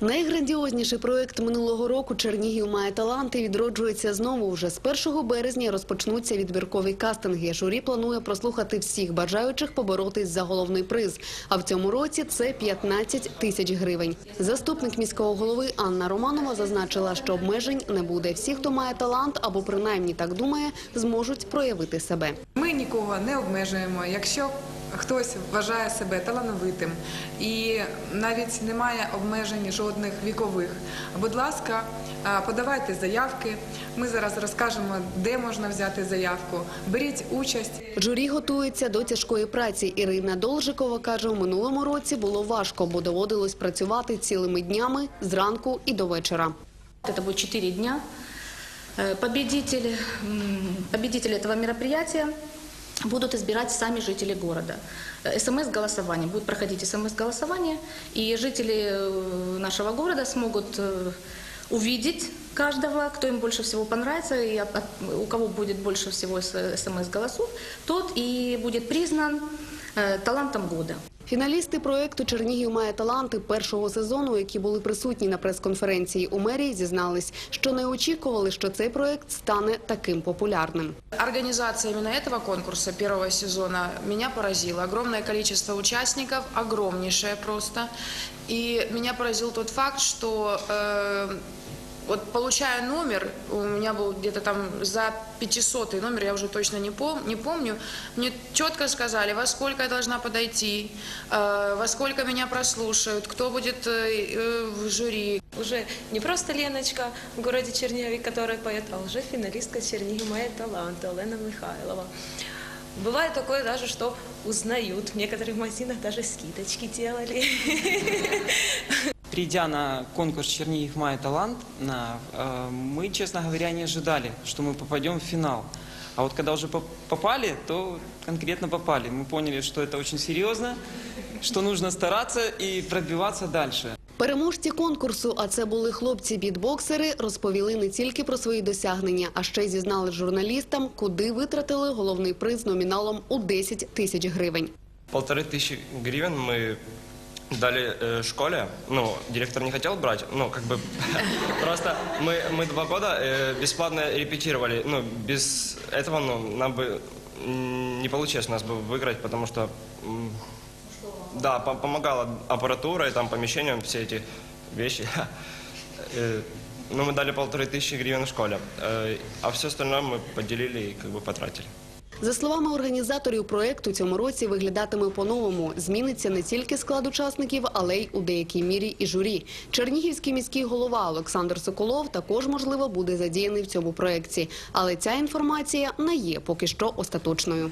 Найграндіозніший проект минулого року Чернігів має таланти відроджується знову. Вже з 1 березня розпочнуться відбіркові кастинги. Журі планує прослухати всіх бажаючих поборотись за головний приз. А в цьому році це 15 тисяч гривень. Заступник міського голови Анна Романова зазначила, що обмежень не буде. Всі, хто має талант або принаймні так думає, зможуть проявити себе. Ми нікого не обмежуємо. Якщо хтось вважає себе талановитим і навіть немає обмежень жодних вікових, будь ласка, а, подавайте заявки. Ми зараз розкажемо, де можна взяти заявку. Беріть участь. Журі готується до тяжкої праці. Ірина Должикова каже, у минулому році було важко, бо доводилось працювати цілими днями зранку і до вечора. Это будет 4 дня. Э, Победители, м, победители этого мероприятия будут избирать сами жители города. Э, СМС-голосование. Будет проходить СМС-голосование, и жители э, нашего города смогут э, увидеть каждого, кто им больше всего понравится, и от- от- у кого будет больше всего с- СМС-голосов, тот и будет признан э, талантом года. Фіналісти проекту Чернігів має таланти першого сезону, які були присутні на прес-конференції у мерії, зізнались, що не очікували, що цей проект стане таким популярним. Организация именно этого конкурса первого сезона меня поразила. Огромное количество участников, огромнейшее просто. И меня поразил тот факт, что э, вот получая номер, у меня был где-то там за 500 номер, я уже точно не, пом- не помню, мне четко сказали, во сколько я должна подойти, э, во сколько меня прослушают, кто будет э, э, в жюри, Уже не просто Леночка в городе Чернигове, которая поет, а уже финалистка Чернигов «Моя таланта» Лена Михайлова. Бывает такое даже, что узнают. В некоторых магазинах даже скидочки делали. Придя на конкурс «Чернигов Май Талант», на, э, мы, честно говоря, не ожидали, что мы попадем в финал. А вот когда уже поп- попали, то конкретно попали. Мы поняли, что это очень серьезно, что нужно стараться и пробиваться дальше. Переможці конкурсу, а це були хлопці-бітбоксери, розповіли не тільки про свої досягнення, а ще й зізнали журналістам, куди витратили головний приз номіналом у 10 тисяч гривень. Полторы тысячи гривен мы дали э, школе. Ну, директор не хотел брать, ну, как бы просто мы, мы два года э, бесплатно репетировали. Ну, без этого, ну, нам бы не получилось нас бы выиграть, потому что, да, по- помогала аппаратура и там помещением все эти вещи. Э, Ну, мы дали полторы тысячи гривен в школе, Э, а все остальное мы поделили и как бы потратили. За словами організаторів проекту, цьому році виглядатиме по-новому. Зміниться не тільки склад учасників, але й у деякій мірі і журі. Чернігівський міський голова Олександр Соколов також можливо буде задіяний в цьому проекті. Але ця інформація не є поки що остаточною.